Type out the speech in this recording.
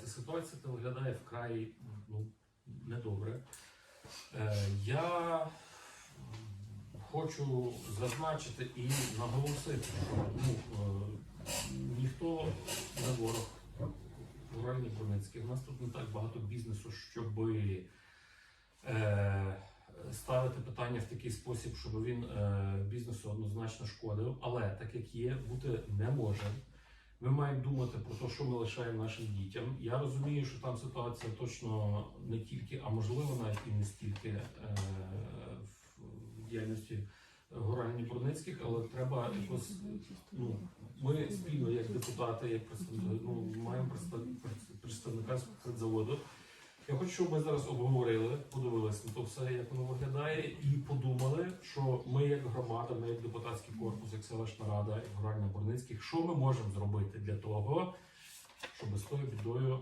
ця ситуація виглядає вкрай ну, недобре. Е, Я хочу зазначити і наголосити, що ну, е, ніхто не ворог районі Хмельницький. У нас тут не так багато бізнесу, щоб е, ставити питання в такий спосіб, щоб він е, бізнесу однозначно шкодив. Але так як є, бути не може. Ми маємо думати про те, що ми лишаємо нашим дітям. Я розумію, що там ситуація точно не тільки, а можливо навіть і не стільки е, в діяльності Горальні Брудницьких, але треба якось ну, ми спільно, як депутати, як представники, ну, маємо представ- представника заводу. Я хочу, щоб ми зараз обговорили, подивилися на то все, як воно виглядає, і подумали, що ми, як громада, ми як депутатський корпус, як селищна рада, як Горальна Борницьких, що ми можемо зробити для того, щоб з тою бідою